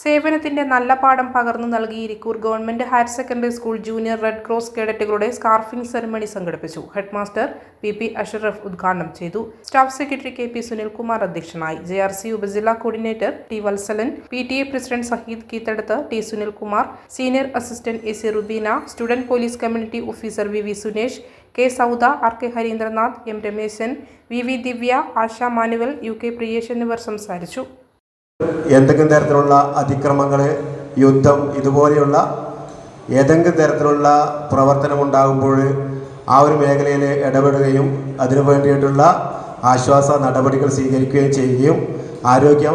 സേവനത്തിന്റെ നല്ല പാഠം പകർന്നു നൽകി Irikkur government higher secondary school junior red cross കേഡറ്റുകളുടെ scarfing ceremony സംഘടിപ്പിച്ചു. Head master P P Ashraf ഉദ്ഘാടനം ചെയ്തു. Staff secretary K P Sunilkumar അധ്യക്ഷനായി. ജെ ആർ സി ഉപജില്ലാ coordinator T Valsalan P T A president Saheed Keethadath T Sunilkumar senior assistant A C Rubeena student police community officer V V Sunesh K Sauda R K Harindranath M Rameshan V V Divya Asha Manuel U K Priyesh എന്നിവർ സംസാരിച്ചു. എന്തെങ്കിലും തരത്തിലുള്ള അതിക്രമങ്ങൾ യുദ്ധം ഇതുപോലെയുള്ള ഏതെങ്കിലും തരത്തിലുള്ള പ്രവർത്തനമുണ്ടാകുമ്പോൾ ആ ഒരു മേഖലയിൽ ഇടപെടുകയും അതിനു വേണ്ടിയിട്ടുള്ള ആശ്വാസ നടപടികൾ സ്വീകരിക്കുകയും ചെയ്യുകയും ആരോഗ്യ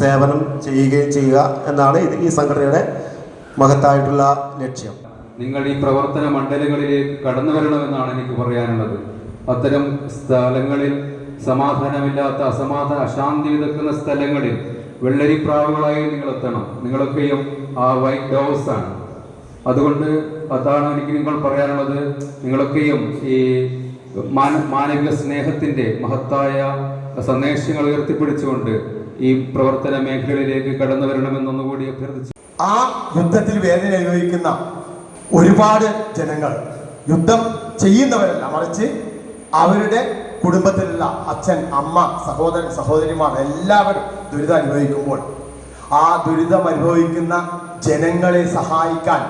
സേവനം ചെയ്യുകയും ചെയ്യുക എന്നാണ് ഇത് ഈ സംഘടനയുടെ മഹത്തായിട്ടുള്ള ലക്ഷ്യം. നിങ്ങൾ ഈ പ്രവർത്തന മണ്ഡലങ്ങളിലേക്ക് കടന്നു വരണമെന്നാണ് എനിക്ക് പറയാനുള്ളത്. അത്തരം സ്ഥലങ്ങളിൽ സമാധാനമില്ലാത്ത അസമാധാന അശാന്തി വിതക്കുന്ന സ്ഥലങ്ങളിൽ വെള്ളരിപ്രാവുകളായി നിങ്ങൾ എത്തണം നിങ്ങളൊക്കെയും ആ വൈറ്റ് ഹൗസ് ആണ്. അതുകൊണ്ട് അതാണ് എനിക്ക് നിങ്ങൾ പറയാനുള്ളത്. നിങ്ങളൊക്കെയും ഈ മാന മാനവിക സ്നേഹത്തിന്റെ മഹത്തായ സന്ദേശങ്ങൾ ഉയർത്തിപ്പിടിച്ചുകൊണ്ട് ഈ പ്രവർത്തന മേഖലയിലേക്ക് കടന്നു വരണമെന്നൊന്നുകൂടി അഭ്യർത്ഥിച്ചു. ആ യുദ്ധത്തിൽ വേദന അനുഭവിക്കുന്ന ഒരുപാട് ജനങ്ങൾ യുദ്ധം ചെയ്യുന്നവരല്ല മറിച്ച് അവരുടെ കുടുംബത്തിലുള്ള അച്ഛൻ അമ്മ സഹോദരൻ സഹോദരിമാർ എല്ലാവരും ദുരിതം അനുഭവിക്കുമ്പോൾ ആ ദുരിതം അനുഭവിക്കുന്ന ജനങ്ങളെ സഹായിക്കാൻ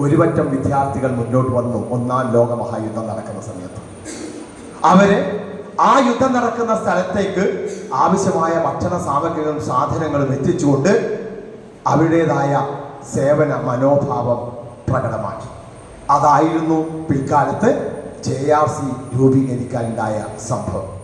ഒരുപറ്റം വിദ്യാർത്ഥികൾ മുന്നോട്ട് വന്നു. ഒന്നാം ലോക മഹായുദ്ധം നടക്കുന്ന സമയത്ത്. അവർ ആ യുദ്ധം നടക്കുന്ന സ്ഥലത്തേക്ക് ആവശ്യമായ ഭക്ഷണ സാമഗ്രികളും സാധനങ്ങളും എത്തിച്ചുകൊണ്ട് അവരുടേതായ സേവന മനോഭാവം പ്രകടമാക്കി. അതായിരുന്നു പിൽക്കാലത്ത് ജെ ആർ സി രൂപീകരിക്കാനുണ്ടായ സംഭവം.